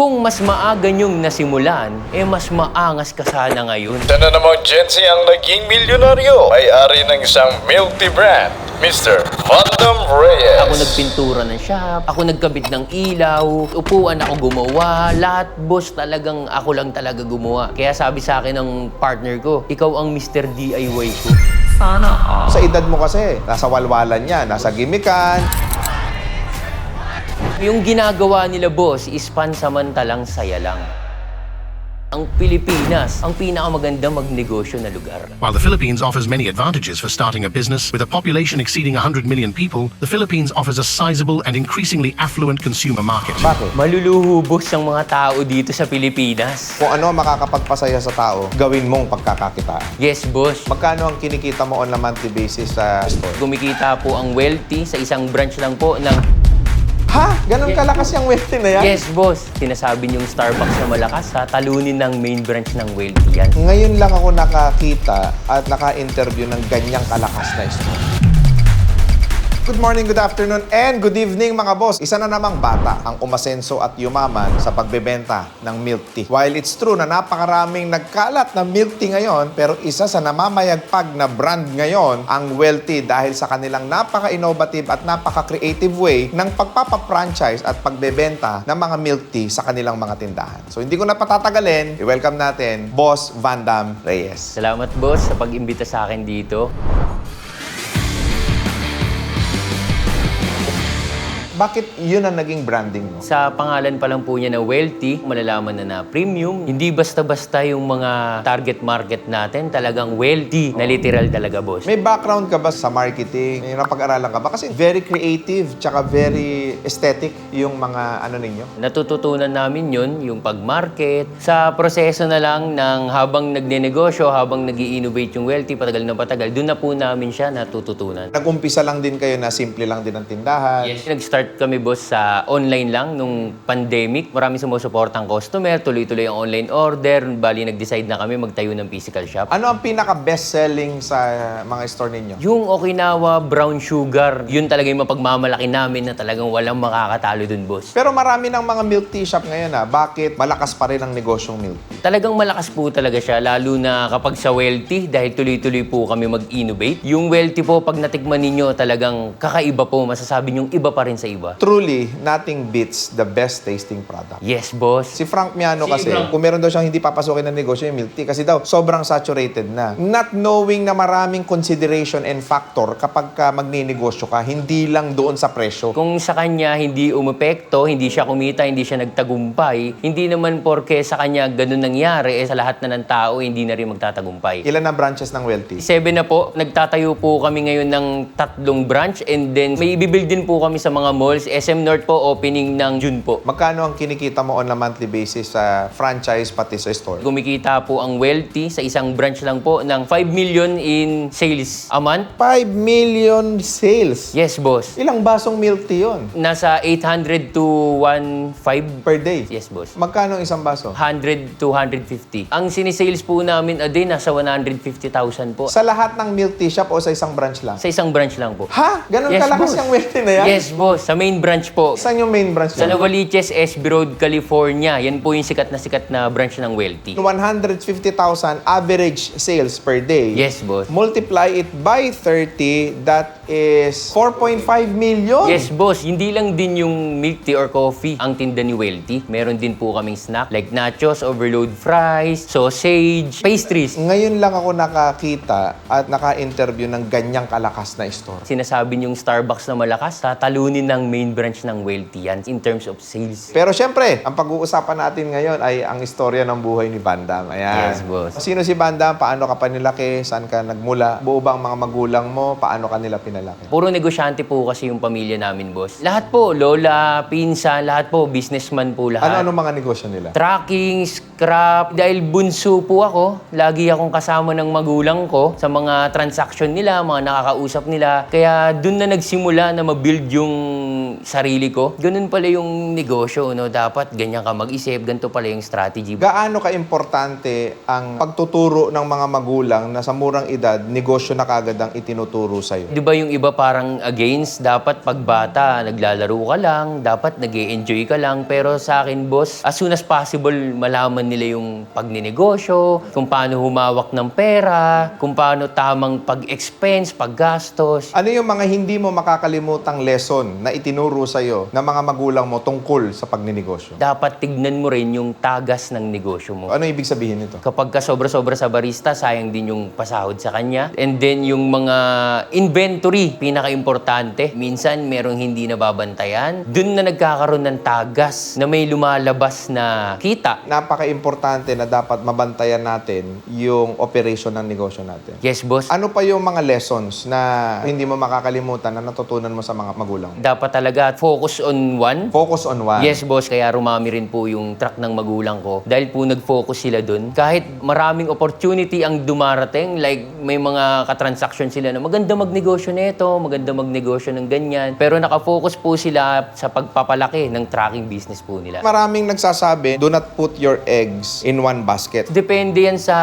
Kung mas maaga niyong nasimulan, eh mas maangas ka sana ngayon. Ito na namang Gen Z ang naging milyonaryo. May-ari ng isang milk tea brand, Mr. Vandam Reyes. Ako nagpintura ng shop, ako nagkabit ng ilaw, upuan ako gumawa, lahat boss talagang ako lang talaga gumawa. Kaya sabi sa akin ng partner ko, ikaw ang Mr. DIY ko. Sa edad mo kasi, nasa walwalan yan, nasa gimikan. Yung ginagawa nila boss is pansamantalang saya lang. Ang Pilipinas, ang pinakamaganda magnegosyo na lugar. While the Philippines offers many advantages for starting a business, with a population exceeding 100 million people, the Philippines offers a sizable and increasingly affluent consumer market. Bakit? Maluluhubos ang mga tao dito sa Pilipinas. Kung ano ang makakapagpasaya sa tao, gawin mong pagkakakitaan. Yes, boss. Magkano ang kinikita mo on a monthly basis sa store? Kumikita po ang wealthy sa isang branch lang po ng Ha? Ganon kalakas yung wealthy na yan? Yes, boss. Sinasabi niyong Starbucks na malakas, ha? talunin ng main branch ng wealthy yan. Ngayon lang ako nakakita at naka-interview ng ganyang kalakas na store. Good morning, good afternoon, and good evening mga boss. Isa na namang bata ang umasenso at yumaman sa pagbebenta ng milk tea. While it's true na napakaraming nagkalat na milk tea ngayon, pero isa sa namamayagpag na brand ngayon ang Wealthy dahil sa kanilang napaka-innovative at napaka-creative way ng pagpapa-franchise at pagbebenta ng mga milk tea sa kanilang mga tindahan. So hindi ko na patatagalin, i-welcome natin Boss Vandam Reyes. Salamat, boss, sa pag-imbita sa akin dito. Bakit yun ang naging branding mo? Sa pangalan pa lang po niya na wealthy, malalaman na na premium. Hindi basta-basta yung mga target market natin, talagang wealthy na literal talaga, boss. May background ka ba sa marketing? May napag-aralan ka ba? Kasi very creative, tsaka very aesthetic yung mga ano ninyo. Natututunan namin yun, yung pag-market. Sa proseso na lang ng habang nagnenegosyo, habang nag innovate yung wealthy, patagal na patagal, doon na po namin siya natututunan. Nag-umpisa lang din kayo na simple lang din ang tindahan. Yes, nag-start kami boss sa online lang nung pandemic. Marami sumusuportang customer, tuloy-tuloy ang online order. Bali, nag-decide na kami magtayo ng physical shop. Ano ang pinaka-best selling sa mga store ninyo? Yung Okinawa brown sugar, yun talaga yung mapagmamalaki namin na talagang walang makakatalo dun, boss. Pero marami ng mga milk tea shop ngayon ah. Bakit malakas pa rin ang negosyong milk tea? Talagang malakas po talaga siya, lalo na kapag sa wealthy, dahil tuloy-tuloy po kami mag-innovate. Yung wealthy po, pag natikman ninyo, talagang kakaiba po, masasabi niyong iba pa rin sa iba. Truly, nothing beats the best tasting product. Yes, boss. Si Frank Miano Si kasi, Frank. kung meron daw siyang hindi papasukin ng negosyo yung milk tea, kasi daw sobrang saturated na. Not knowing na maraming consideration and factor kapag ka magninegosyo ka, hindi lang doon sa presyo. Kung sa kanya hindi umepekto, hindi siya kumita, hindi siya nagtagumpay, hindi naman porke sa kanya ganun nangyari, eh sa lahat na ng tao, hindi na rin magtatagumpay. Ilan na branches ng Wealthy? Seven na po, nagtatayo po kami ngayon ng tatlong branch and then may ibibuild din po kami sa mga malls. SM North po, opening ng June po. Magkano ang kinikita mo on a monthly basis sa franchise pati sa store? Kumikita po ang wealthy sa isang branch lang po ng 5 million in sales a month. 5 million sales. Yes, boss. Ilang basong milk tea yun? Nasa 800 to 1.5 Per day? Yes, boss. Magkano ang isang baso? 100 to 150. Ang sinisales po namin a day, nasa 150,000 po. Sa lahat ng milk tea shop o sa isang branch lang? Sa isang branch lang po. Ha? Ganun Yes, kalakas boss. yung wealthy na yan? Yes, boss. Sa main branch po. Saan yung main branch Sa yan? Novaliches, SB Road, California. Yan po yung sikat na sikat na branch ng Wealthy. 150,000 average sales per day. Yes, boss. Multiply it by 30, that is 4.5 million. Yes, boss. Hindi lang din yung milk tea or coffee ang tinda ni Wealthy. Meron din po kaming snack like nachos, overload fries, sausage, pastries. Ngayon lang ako nakakita at naka-interview ng ganyang kalakas na store. Sinasabi niyong Starbucks na malakas, tatalunin ng main branch ng Wealthy yan in terms of sales. Pero syempre, ang pag-uusapan natin ngayon ay ang istorya ng buhay ni Bandam. Ayan. Yes, boss. Sino si Bandam? Paano ka panilaki? Saan ka nagmula? Buo ba ang mga magulang mo? Paano ka nila pinalaki? Puro negosyante po kasi yung pamilya namin, boss. Lahat po, lola, pinsan, lahat po, businessman po lahat. Ano-ano mga negosyo nila? Tracking, scrap. Dahil bunso po ako, lagi akong kasama ng magulang ko sa mga transaction nila, mga nakakausap nila. Kaya dun na nagsimula na mabuild yung sarili ko. Ganun pala yung negosyo, no? Dapat ganyan ka mag-isip, ganito pala yung strategy. Gaano ka-importante ang pagtuturo ng mga magulang na sa murang edad, negosyo na kagad ang itinuturo sa'yo? Di ba yung iba parang against, dapat pagbata, naglalaro ka lang, dapat nag enjoy ka lang. Pero sa akin, boss, as soon as possible, malaman nila yung pagninegosyo, kung paano humawak ng pera, kung paano tamang pag-expense, paggastos. Ano yung mga hindi mo makakalimutang lesson na itinuro sa'yo ng mga magulang mo tungkol sa pagninegosyo? Dapat tignan mo rin yung tagas ng negosyo mo. Ano ibig sabihin nito? Kapag ka sobra-sobra sa barista, sayang din yung pasahod sa kanya. And then yung mga inventory, pinaka-importante. Minsan merong hindi nababantayan. Doon na nagkakaroon ng tagas na may lumalabas na kita. Napaka-importante na dapat mabantayan natin yung operation ng negosyo natin. Yes, boss. Ano pa yung mga lessons na hindi mo makakalimutan na natutunan mo sa mga magulang? Dapat talaga focus on one. Focus on one. Yes, boss. Kaya rumami rin po yung truck ng magulang ko. Dahil po nag-focus sila dun. Kahit maraming opportunity ang dumarating, like may mga katransaction sila na maganda magnegosyo nito, maganda magnegosyo ng ganyan. Pero nakafocus po sila sa pagpapalaki ng trucking business po nila. Maraming nagsasabi, do not put your eggs in one basket. Depende yan sa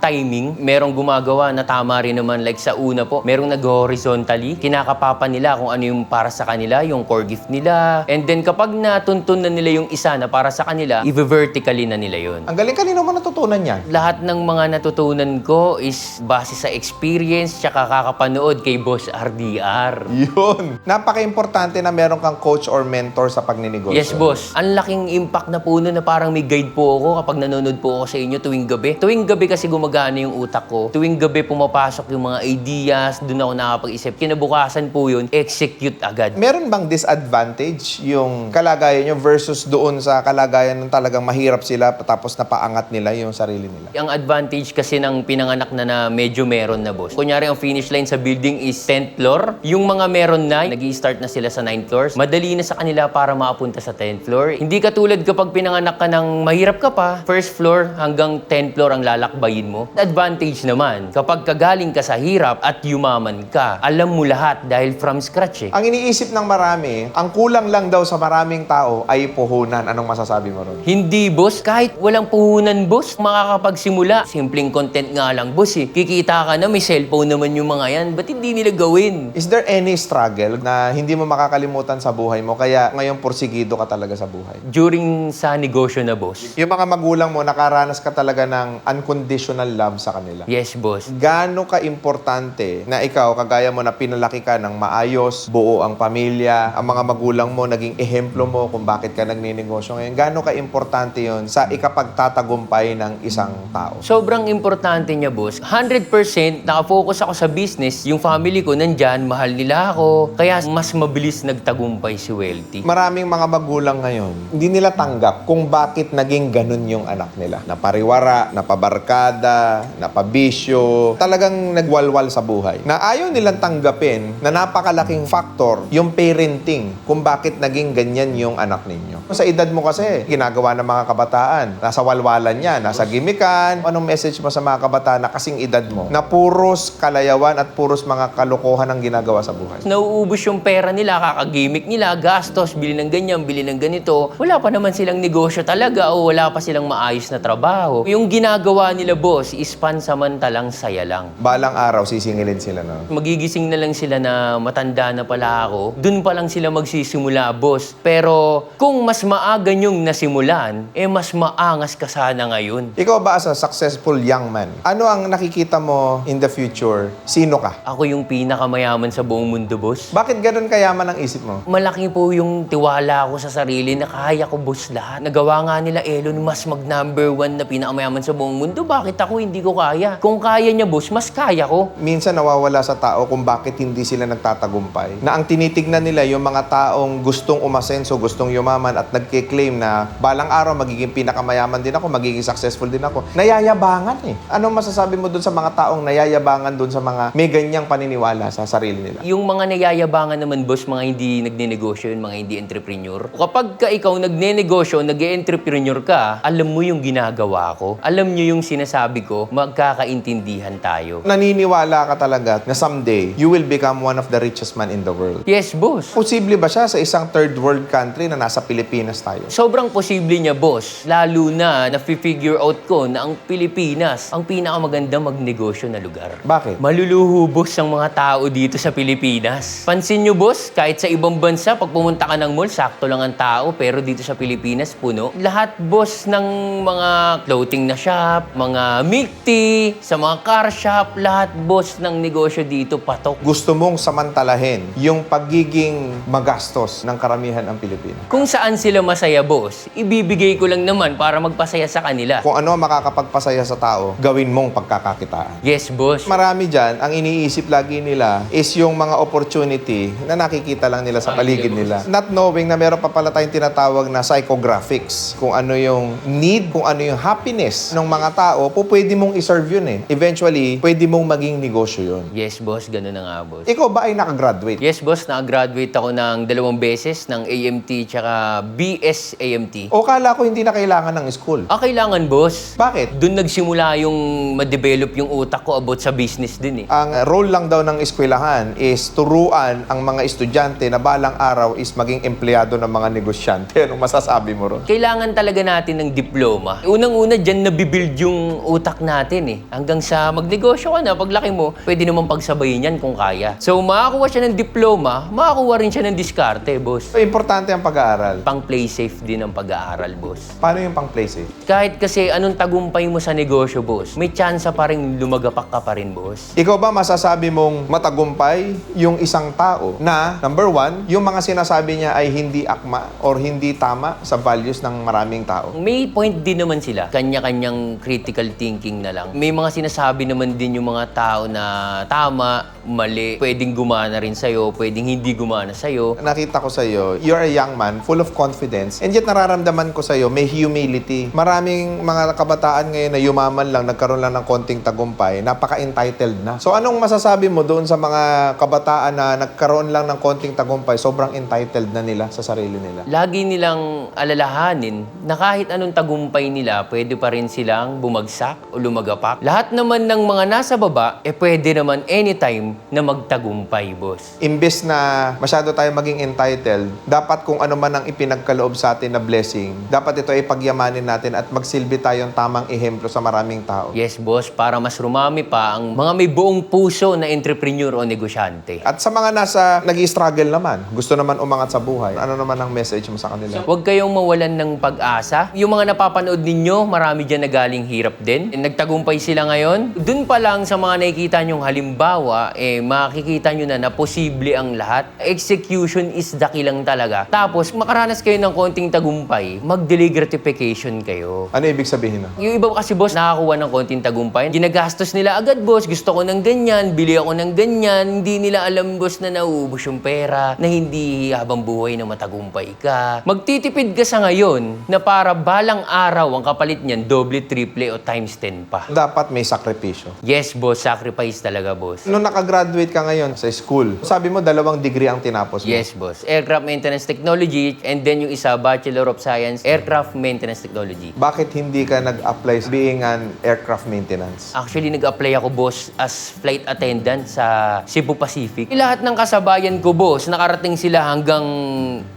timing. Merong gumagawa na tama rin naman. Like sa una po, merong nag-horizontally. Kinakapapa nila kung ano yung para sa kanila, yung core gift nila. And then kapag natuntun na nila yung isa na para sa kanila, i-vertically na nila yun. Ang galing kanino mo natutunan yan? Lahat ng mga natutunan ko is base sa experience tsaka kakapanood kay Boss RDR. Yun. Napaka-importante na meron kang coach or mentor sa pagninegosyo. Yes, boss. Ang laking impact na nun na parang may guide po ako kapag nanonood po ako sa inyo tuwing gabi. Tuwing gabi kasi gumagana yung utak ko. Tuwing gabi pumapasok yung mga ideas, doon ako nakapag-isip. Kinabukasan po yun, execute agad. Meron bang disadvantage yung kalagayan nyo versus doon sa kalagayan ng talagang mahirap sila tapos napaangat nila yung sarili nila? Ang advantage kasi ng pinanganak na na medyo meron na, boss. Kunyari, ang finish line sa building is 10th floor. Yung mga meron na, nag start na sila sa 9th floors. Madali na sa kanila para makapunta sa 10th floor. Hindi katulad kapag pinanganak ka ng mahirap ka pa, first floor hanggang 10th floor ang lalakbayin mo. Advantage naman, kapag kagaling ka sa hirap at yumaman ka, alam mo lahat dahil from scratch eh. Ang iniisip ng marami, ang kulang lang daw sa maraming tao ay puhunan. Anong masasabi mo ron? Hindi, boss. Kahit walang puhunan, boss, makakapagsimula. Simpleng content nga lang, boss eh. Kikita ka na, may cellphone naman yung mga yan. Ba't hindi nila gawin? Is there any struggle na hindi mo makakalimutan sa buhay mo kaya ngayon porsigido ka talaga sa buhay? During sa negosyo na, boss. Yung mga magulang mo, nakaranas ka talaga ng unconditional love sa kanila. Yes, boss. Gaano ka importante na ikaw, kagaya mo na pinalaki ka ng maayos, buo ang pamilya, ang mga magulang mo, naging ehemplo mo kung bakit ka nagninegosyo ngayon. Gaano ka importante yon sa ikapagtatagumpay ng isang tao? Sobrang importante niya, boss. 100% nakafocus ako sa business. Yung family ko nandyan, mahal nila ako. Kaya mas mabilis nagtagumpay si Welty. Maraming mga magulang ngayon, hindi nila tanggap kung bakit naging ganun yung anak nila. Napariwara, napabarkada, napabisyo, talagang nagwalwal sa buhay. Na ayaw nilang tanggapin na napakalaking factor yung parenting kung bakit naging ganyan yung anak ninyo. Sa edad mo kasi, ginagawa ng mga kabataan. Nasa walwalan yan, nasa gimikan. Anong message mo sa mga kabataan na kasing edad mo? Na puros kalayawan at puros mga kalokohan ang ginagawa sa buhay. Nauubos yung pera nila, kakagimik nila, gastos, bili ng ganyan, bili ng ganito. Wala pa naman silang negosyo talaga o wala pa silang maayos na trabaho. Yung ginagawa nila, boss, is pansamantalang saya lang. Balang araw, sisingilin sila na. Magigising na lang sila na matanda na pala ako. Dun pa lang sila magsisimula, boss. Pero kung mas maaga nyong nasimulan, eh mas maangas ka sana ngayon. Ikaw ba as a successful young man, ano ang nakikita mo in the future? Sino ka? Ako yung pinakamayaman sa buong mundo, boss. Bakit ganun kayaman ang isip mo? Malaki po yung tiwala ko sa sarili na kaya ko, boss, lahat. Nagawa nga nila Elon Musk mag number one na pinakamayaman sa buong mundo. Bakit ako hindi ko kaya? Kung kaya niya, boss, mas kaya ko. Minsan nawawala sa tao kung bakit hindi sila nagtatagumpay. Na ang tinitignan nila yung mga taong gustong umasenso, gustong yumaman at nagkiklaim na balang araw magiging pinakamayaman din ako, magiging successful din ako. Nayayabangan eh. Anong masasabi mo dun sa mga taong nayayabangan dun sa mga may ganyang paniniwala sa sarili nila? Yung mga nayayabangan naman, boss, mga hindi nagnenegosyo, yung mga hindi entrepreneur. Kapag ka ikaw nagnenegosyo, nag-entrepreneur ka, alam mo yung ginagawa ko. Alam nyo yung sinasabi ko, magkakaintindihan tayo. Naniniwala ka talaga na someday you will become one of the richest man in the world. Yes, boss. Posible ba siya sa isang third world country na nasa Pilipinas tayo? Sobrang posible niya, boss. Lalo na na-figure out ko na ang Pilipinas ang pinakamaganda magnegosyo na lugar. Bakit? Maluluhubos ang mga tao dito sa Pilipinas. Pansin nyo, boss, kahit sa ibang bansa, pag pumunta ka ng mall, sakto lang ang tao, pero dito sa Pilipinas, puno. Lahat, boss, ng mga clothing na shop, mga milk tea, sa mga car shop, lahat, boss, ng negosyo dito, patok. Gusto mong samantalahin yung pagiging magastos ng karamihan ang Pilipinas. Kung saan sila masaya, boss, ibibigay ko lang naman para magpasaya sa kanila. Kung ano ang makakapagpasaya sa tao, gawin mong pagkakakitaan. Yes, boss. Marami dyan, ang iniisip lagi nila is yung mga opportunity na nakikita lang nila sa paligid nila. Not knowing na meron pa pala tayong tinatawag na psychographics. Kung ano yung need, kung ano yung happiness ng mga tao, po pwede mong iserve yun eh. Eventually, pwede mong maging negosyo yun. Yes, boss. Ganun na nga, boss. Ikaw ba ay nakagraduate? Yes, boss. Nakagraduate ako ng dalawang beses ng AMT tsaka BS AMT. O kala ko hindi na kailangan ng school? Ah, kailangan, boss. Bakit? Doon nagsimula yung ma-develop yung utak ko about sa business din eh. Ang role lang daw ng eskwelahan is turuan ang mga estudyante na balang araw is maging empleyado ng mga negosyante. Anong masasabi mo ron? Kailangan talaga natin ng diploma. Unang-una, dyan nabibuild yung utak natin eh. Hanggang sa magnegosyo ka na, paglaki mo, pwede naman pagsabayin yan kung kaya. So, makakuha siya ng diploma, makakuha rin siya ng diskarte, boss. So, importante ang pag-aaral. Pang play safe din ang pag-aaral, boss. Paano yung pang play safe? Kahit kasi anong tagumpay mo sa negosyo, boss, may tsansa pa rin lumagapak ka pa rin, boss. Ikaw ba masasabi mong matagumpay yung isang tao na, number one, yung mga sinasabi niya ay hindi akma or hindi tama sa values ng maraming tao? May point din naman sila. Kanya-kanyang critical thinking na lang. May mga sinasabi naman din yung mga tao na tama, mali, pwedeng gumana rin sa'yo, pwedeng hindi gumana sa'yo. Nakita ko sa'yo, you're a young man, full of confidence, and yet nararamdaman ko sa'yo, may humility. Maraming mga kabataan ngayon na yumaman lang, nagkaroon lang ng konting tagumpay, napaka-entitled na. So anong masasabi mo doon sa mga kabataan na nagkaroon lang ng konting tagumpay, sobrang entitled na nila sa sarili nila? Lagi nilang alalahanin na kahit anong tagumpay nila, pwede pa rin silang bumagsak o lumagapak. Lahat naman ng mga nasa baba, eh pwede naman anytime na magtagumpay, boss. Imbes na masyado tayo maging entitled, dapat kung ano man ang ipinagkaloob sa atin na blessing, dapat ito ay pagyamanin natin at magsilbi tayong tamang ehemplo sa maraming tao. Yes, boss, para mas rumami pa ang mga may buong puso na entrepreneur o negosyante. At sa mga nasa nag struggle naman, gusto naman umangat sa buhay, ano naman ang message mo sa kanila? Huwag kayong mawalan ng pag-asa. Yung mga napapanood ninyo, marami dyan na galing hirap din. Nagtagumpay sila ngayon. Doon pa lang sa mga nakikita nyong halimbawa, eh, makikita nyo na na posible ang lahat. Execution is the key lang talaga. Tapos, makaranas kayo ng konting tagumpay, mag-delay gratification kayo. Ano ibig sabihin nun? Yung iba kasi boss, nakakuha ng konting tagumpay. Ginagastos nila agad boss, gusto ko ng ganyan, bili ako ng ganyan. Hindi nila alam boss na nauubos yung pera, na hindi habang buhay na matagumpay ka. Magtitipid ka sa ngayon na para balang araw ang kapalit niyan, doble, triple o times 10 pa. Dapat may sakripisyo. Yes boss, sacrifice talaga boss. Nung nakagraduate ka ngayon sa school, sabi mo dalawang degree ang tinapos mo. Yes, boss. Aircraft Maintenance Technology and then yung isa, Bachelor of Science, Aircraft Maintenance Technology. Bakit hindi ka nag-apply being an aircraft maintenance? Actually, nag-apply ako, boss, as flight attendant sa Cebu Pacific. Lahat ng kasabayan ko, boss, nakarating sila hanggang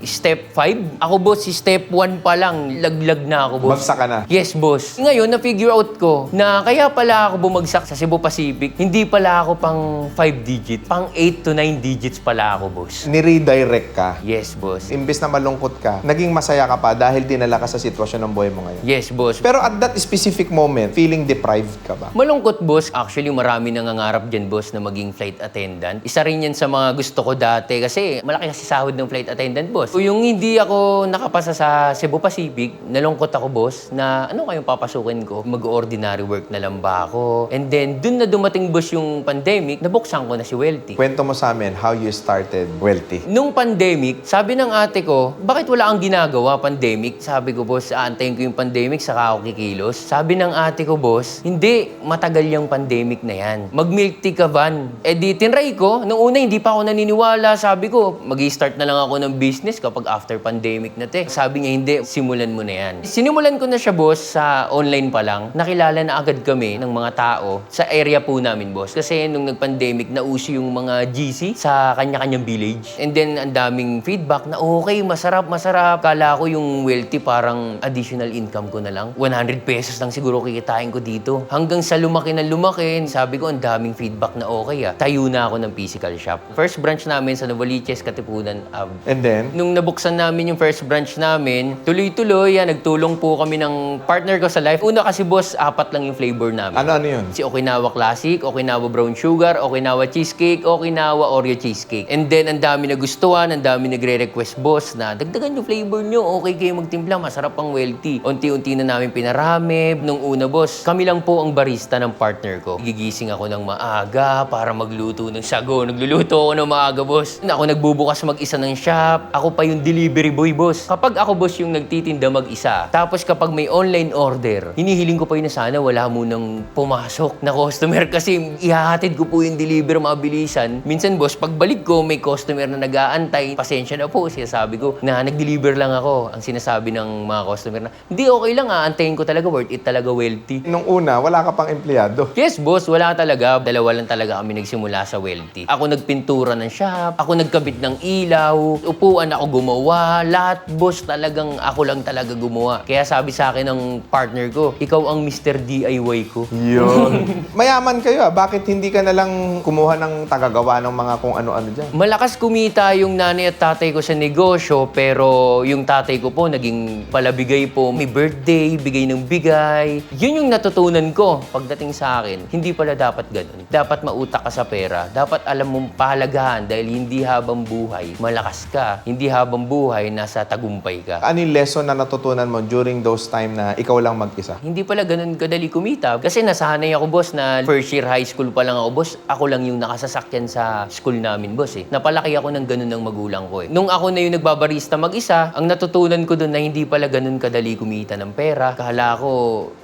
step 5. Ako, boss, si step 1 pa lang, laglag na ako, boss. Bagsak ka na. Yes, boss. Ngayon, na-figure out ko na kaya pala ako bumagsak sa Cebu Pacific, hindi pala ako pang 5 digit, pang 8 to 9 digits pala ako, boss. Ni-redirect ka. Yes, boss. Imbes na malungkot ka, naging masaya ka pa dahil dinala ka sa sitwasyon ng buhay mo ngayon. Yes, boss. Pero at that specific moment, feeling deprived ka ba? Malungkot, boss. Actually, marami nangangarap dyan, boss, na maging flight attendant. Isa rin yan sa mga gusto ko dati kasi malaki kasi sahod ng flight attendant, boss. O yung hindi ako nakapasa sa Cebu Pacific, nalungkot ako, boss, na ano kayong papasukin ko? Mag-ordinary work na lang ba ako? And then, dun na dumating, boss, yung pandemic, nabuksan ko na si Welty. Kwento mo sa amin how you started wealthy. Nung pandemic, sabi ng ate ko, bakit wala kang ginagawa pandemic? Sabi ko, boss, aantayin ko yung pandemic, saka ako kikilos. Sabi ng ate ko, boss, hindi, matagal yung pandemic na yan. Mag-milk tea ka, Van. Eh di, tinry ko. Nung una, hindi pa ako naniniwala. Sabi ko, mag start na lang ako ng business kapag after pandemic na te. Sabi niya, hindi, simulan mo na yan. Sinimulan ko na siya, boss, sa online pa lang. Nakilala na agad kami ng mga tao sa area po namin, boss. Kasi nung nag-pandemic pandemic, nauso yung mga GC sa kanya-kanyang village. And then, ang daming feedback na okay, masarap, masarap. Kala ko yung wealthy parang additional income ko na lang. 100 pesos lang siguro kikitain ko dito. Hanggang sa lumaki na lumaki, sabi ko, ang daming feedback na okay ah. Tayo na ako ng physical shop. First branch namin sa Novaliches, Katipunan, Ab. And then, Nung nabuksan namin yung first branch namin, tuloy-tuloy, yan, nagtulong po kami ng partner ko sa life. Una kasi boss, apat lang yung flavor namin. ano-ano yun? Si Okinawa Classic, Okinawa Brown Sugar, Okinawa Cheesecake, Okinawa Oreo Cheesecake. And then, ang dami na gustuhan, ang dami nagre-request boss na dagdagan yung flavor nyo, okay kayo magtimpla, masarap ang wealthy. Unti-unti na namin pinarami. Nung una boss, kami lang po ang barista ng partner ko. Gigising ako ng maaga para magluto ng sago. Nagluluto ako ng maaga boss. Ako nagbubukas mag-isa ng shop. Ako pa yung delivery boy boss. Kapag ako boss yung nagtitinda mag-isa, tapos kapag may online order, hinihiling ko pa yun na sana wala munang pumasok na customer kasi ihahatid ko po yung deliver mabilisan. Minsan boss, pagbalik ko may customer na nag-aantay. Pasensya na po, sinasabi ko na nag-deliver lang ako. Ang sinasabi ng mga customer na, hindi okay lang ah, antayin ko talaga, worth it talaga, wealthy. Nung una, wala ka pang empleyado. Yes, boss. Wala talaga. Dalawa lang talaga kami nagsimula sa Wealthy. Ako nagpintura ng shop, ako nagkabit ng ilaw, upuan ako gumawa, lahat, boss, talagang ako lang talaga gumawa. Kaya sabi sa akin ng partner ko, ikaw ang Mr. DIY ko. Yun. Mayaman kayo ah. Bakit hindi ka na lang kumuha ng tagagawa ng mga kung ano-ano dyan? Malakas kumita yung nanay at tatay ko sa negosyo, pero yung tatay ko po naging palabigay po. May birthday, bigay ng bigay. Yun yung natutunan ko pagdating sa akin. Hindi pala dapat ganun. Dapat mautak ka sa pera. Dapat alam mong pahalagahan dahil hindi habang buhay, malakas ka. Hindi habang buhay, nasa tagumpay ka. Ano yung lesson na natutunan mo during those time na ikaw lang mag-isa? Hindi pala ganun kadali kumita. Kasi nasanay ako, boss, na first year high school pa lang ako, boss. Ako lang yung nakasasakyan sa school namin, boss, eh. Napalaki ako ng ganun ng magulang ko, eh. Nung ako na yung nagbabarista mag-isa, ang natutunan ko doon na hindi pala ganun kadali kumita ng pera. Kala ko,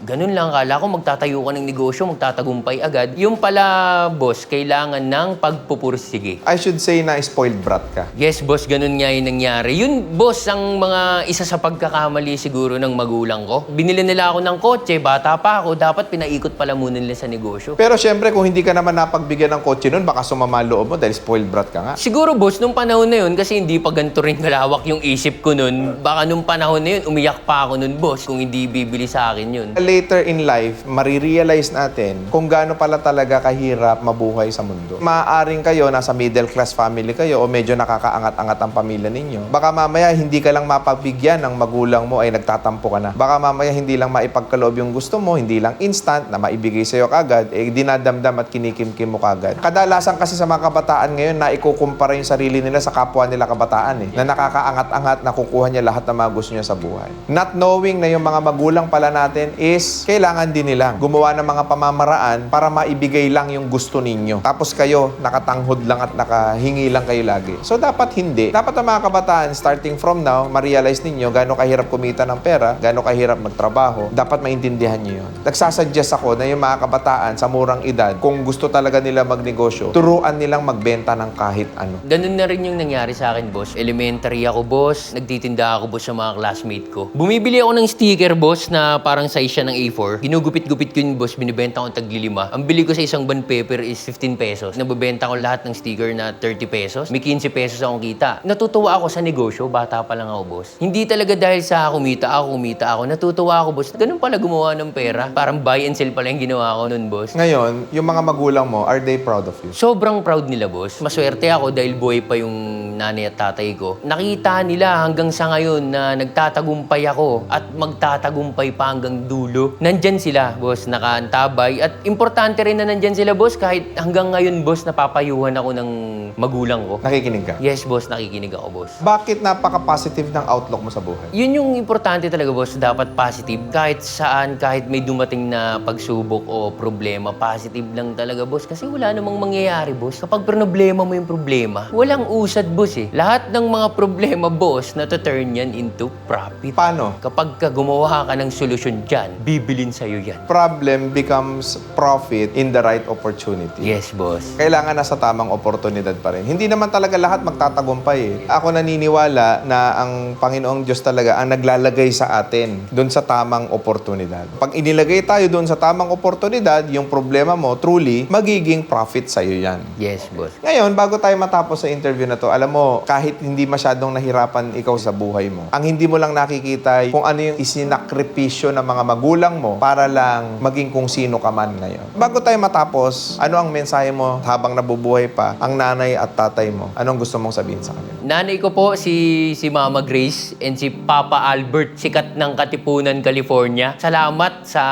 ganun lang. Kala ko magtatayo ka ng negosyo, magtatagumpay agad. Yung pala, boss, kailangan ng pagpupursige. I should say na spoiled brat ka. Yes, boss, ganun nga yung nangyari. Yun, boss, ang mga isa sa pagkakamali siguro ng magulang ko. Binili nila ako ng kotse, bata pa ako, dapat pinaikot pala muna nila sa negosyo. Pero syempre, kung hindi ka naman napagbigyan ng kotse nun, baka sumama loob mo dahil spoiled brat ka nga. Siguro, boss, nung panahon na yun, kasi hindi pa ganito rin kalawak yung isip ko nun, baka nung panahon na yun, umiyak pa ako nun, boss, kung hindi bibili sa akin yun. Later in life, marirealize natin kung gaano pala talaga kahirap mabuhay sa mundo. Maaaring kayo, nasa middle class family kayo o medyo nakakaangat-angat ang pamilya ninyo. Baka mamaya hindi ka lang mapagbigyan ng magulang mo ay nagtatampo ka na. Baka mamaya hindi lang maipagkaloob yung gusto mo, hindi lang instant na maibigay sa'yo kagad, eh dinadamdam at kinikimkim mo kagad. Kadalasan kasi sa mga kabataan ngayon na ikukumpara yung sarili nila sa kapwa nila kabataan eh. Na nakakaangat-angat na kukuha niya lahat ng mga gusto niya sa buhay. Not knowing na yung mga magulang pala natin is kailangan din nila gumawa ng mga pamamaraan para maibigay lang yung gusto ninyo. Tapos kayo, nakatanghod lang at nakahingi lang kayo lagi. So dapat hindi. Dapat ang mga kabataan, starting from now, ma-realize ninyo gaano kahirap kumita ng pera, gaano kahirap magtrabaho. Dapat maintindihan nyo yun. Nagsasuggest ako na yung mga kabataan sa murang edad, kung gusto talaga nila magnegosyo, turuan nilang magbenta ng kahit ano. Ganun na rin yung nangyari sa akin, boss. Elementary ako, boss. Nagtitinda ako, boss, sa mga classmate ko. Bumibili ako ng sticker, boss, na parang size siya ng A4. Ginugupit-gupit ko yung boss, binibenta ko taglilima. Ang bili ko sa isang bond paper is 15 pesos. Nabibenta ko lahat ng sticker na 30 pesos. May 15 pesos akong kita. Natutuwa ako sa negosyo, bata pa lang ako, boss. Hindi talaga dahil sa kumita ako, kumita ako. Natutuwa ako, boss. Ganun pala gumawa ng pera. Parang buy and sell pala yung ginawa ko nun, boss. Ngayon, yung mga magulang mo, are they proud of you? Sobrang proud nila, boss. Maswerte ako dahil buhay pa yung nanay at tatay ko. Nakita nila hanggang sa ngayon na nagtatagumpay ako at magtatagumpay pa hanggang dulo. Nandyan sila, boss, nakaantabay. At importante rin na nandyan sila, boss, kahit hanggang ngayon, boss, napapayuhan ako ng magulang ko. Nakikinig ka? Yes, boss, nakikinig ako, boss. Bakit napaka-positive ng outlook mo sa buhay? Yun yung importante talaga, boss. Dapat positive. Kahit saan, kahit may dumating na pagsubok o problema, positive lang talaga, boss. Kasi wala namang mangyayari, boss. Kapag problema mo yung problema, walang usad, boss eh. Lahat ng mga problema, boss, na-turn yan into profit. Paano? Kapag ka gumawa ka ng solusyon dyan, bibilin sa'yo yan. Problem becomes profit in the right opportunity. Yes, boss. Kailangan nasa tamang oportunidad pa rin. Hindi naman talaga lahat magtatagumpay eh. Ako naniniwala na ang Panginoong Diyos talaga ang naglalagay sa atin doon sa tamang oportunidad. Pag inilagay tayo doon sa tamang oportunidad, yung problema mo, truly, magiging profit sa'yo yan. Yes, boss. Ngayon, bago tayo matapos sa interview na to, alam mo, kahit hindi masyadong nahirapan ikaw sa buhay mo, ang hindi mo lang nakikita ay kung ano yung isinakripisyo ng mga magulang mo para lang maging kung sino ka man ngayon. Bago tayo matapos, ano ang mensahe mo habang nabubuhay pa ang nanay at tatay mo? Anong gusto mong sabihin sa kanila? Nanay ko po si si Mama Grace and si Papa Albert, sikat ng Katipunan, California. Salamat sa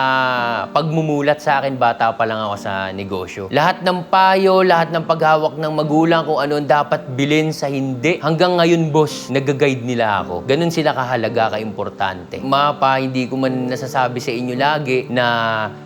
pagmumulat sa akin bata pa lang ako sa negosyo. Lahat ng payo, lahat ng paghawak ng magulang kung ano dapat bilhin sa hindi. Hanggang ngayon, boss, nag-guide nila ako. Ganun sila kahalaga, kaimportante. Mapa, hindi ko man nasasabi sa inyo lagi na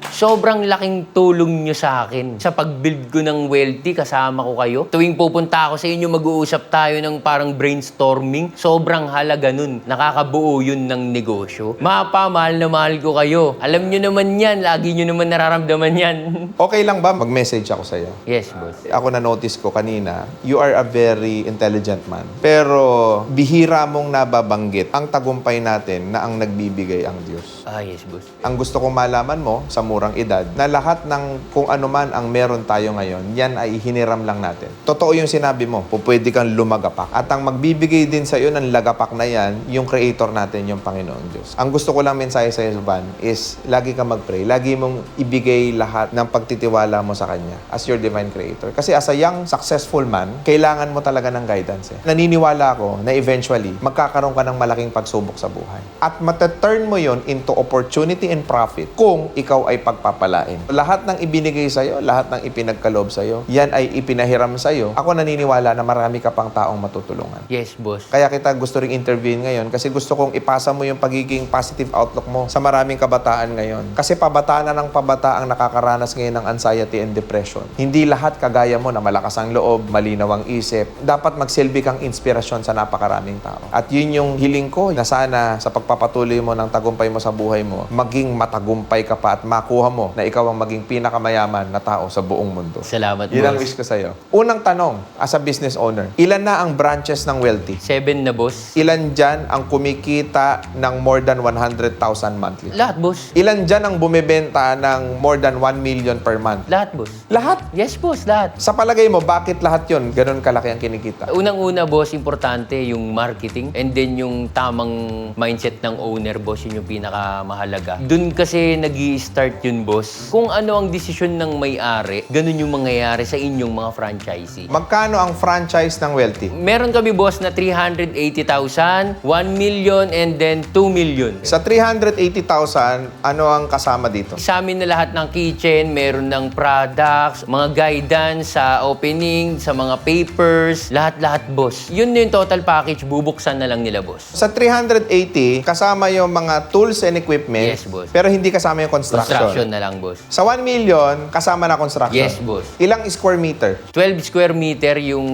sobrang laking tulong nyo sa akin. Sa pag-build ko ng wealthy, kasama ko kayo. Tuwing pupunta ako sa inyo, mag-uusap tayo ng parang brainstorming. Sobrang halaga nun. Nakakabuo yun ng negosyo. Mapa, mahal na mahal ko kayo. Alam nyo naman yan. Lagi nyo naman nararamdaman yan. Okay lang ba mag-message ako sa'yo? yes, boss. Ako na notice ko kanina, you are a very intelligent man. Pero bihira mong nababanggit ang tagumpay natin na ang nagbibigay ang Diyos. Ah, yes, boss. Ang gusto kong malaman mo sa murang edad na lahat ng kung ano man ang meron tayo ngayon, yan ay hiniram lang natin. Totoo yung sinabi mo, pupwede kang lumagapak. At ang magbibigay din sa iyo ng lagapak na yan, yung creator natin, yung Panginoon Diyos. Ang gusto ko lang mensahe sa iyo, Van, is lagi kang mag-pray. Lagi mong ibigay lahat ng pagtitiwala mo sa Kanya as your divine creator. Kasi as a young, successful man, kailangan mo talaga ng guidance. Eh. Naniniwala ako na eventually, magkakaroon ka ng malaking pagsubok sa buhay. At mataturn mo yon into opportunity and profit kung ikaw ay pagpapalain. Lahat ng ibinigay sa'yo, lahat ng ipinagkaloob sa'yo, yan ay ipinahiram sa'yo. Ako naniniwala na marami ka pang taong matutulungan. Yes, boss. Kaya kita gusto ring interviewin ngayon kasi gusto kong ipasa mo yung pagiging positive outlook mo sa maraming kabataan ngayon. Kasi pabataan na ng pabata ang nakakaranas ngayon ng anxiety and depression. Hindi lahat kagaya mo na malakas ang loob, malinaw ang isip. Dapat magsilbi kang inspirasyon sa napakaraming tao. At yun yung hiling ko na sana sa pagpapatuloy mo ng tagumpay mo sa buhay mo, maging matagumpay ka pa at makuha mo na ikaw ang maging pinakamayaman na tao sa buong mundo. Salamat, Yun ang boss. wish ko sa'yo. Unang tanong, as a business owner, ilan na ang branches ng Wealthy? Seven na, boss. Ilan dyan ang kumikita ng more than 100,000 monthly? Lahat, boss. Ilan dyan ang bumibenta ng more than 1 million per month? Lahat, boss. Lahat. Yes, boss. Lahat. Sa palagay mo, bakit lahat yon ganun kalaki ang kinikita? Unang-una, boss, importante yung marketing and then yung tamang mindset ng owner, boss, yun yung pinakamahalaga. Doon kasi nag start yun, boss. Kung ano ang desisyon ng may-ari, ganun yung mangyayari sa inyong mga franchisee. Magkano ang franchise ng Wealthy? Meron kami, boss, na 380,000, 1 million, and then 2 million. Sa 380,000, ano ang kasama dito? Sa amin na lahat ng kitchen, meron ng products, mga guidance sa opening, sa mga papers, lahat-lahat, boss. Yun yung total package, bubuksan na lang nila, boss. Sa 380, kasama yung mga tools and equipment, Yes, boss. pero hindi kasama yung construction. Construction na lang, boss. Sa 1 million, kasama na construction. Yes, boss. Ilang square meter? 12 square meter yung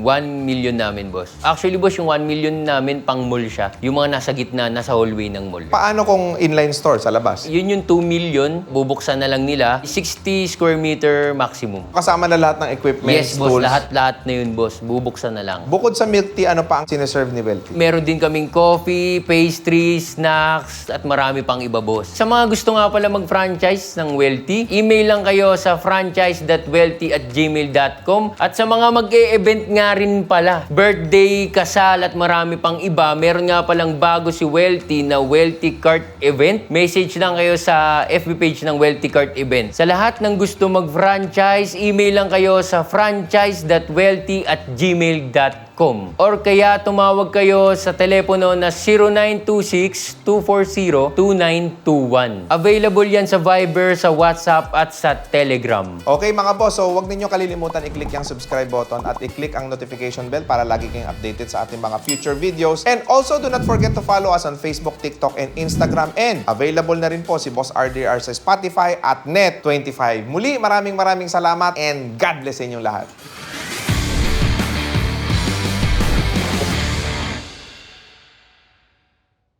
1 million namin, boss. Actually, boss, yung 1 million namin pang mall siya. Yung mga nasa gitna, nasa hallway ng mall. Paano kung inline store sa labas? Yun yung 2 million, bubuksan na lang nila. 60 square meter maximum. Kasama na lahat ng equipment, Yes, boss. tools. Lahat-lahat na yun, boss. Bubuksan na lang. Bukod sa milk tea, ano pa ang sineserve ni Wealthy? Meron din kaming coffee, pastries, snacks, at marami pang iba, boss. Sa mga gusto nga pala mag-franchise ng Wealthy, email lang kayo sa franchise.wealthy at gmail.com. At sa mga mag-e-event nga rin pala, birthday, kasal, at marami pang iba, meron nga palang bago si Wealthy na Wealthy Cart Event. Message lang kayo sa FB page ng Wealthy Cart Event. Sa lahat ng gusto mag-franchise, email lang kayo sa franchise.wealthy at gmail.com or kaya tumawag kayo sa telepono na 0926-240-2921. Available yan sa Viber, sa WhatsApp at sa Telegram. Okay mga boss, so huwag ninyo kalilimutan i-click yung subscribe button at i-click ang notification bell para lagi kayong updated sa ating mga future videos. And also, do not forget to follow us on Facebook, TikTok, and Instagram. And available na rin po si Boss RDR sa Spotify at Net25. Muli, maraming maraming salamat and God bless inyong lahat.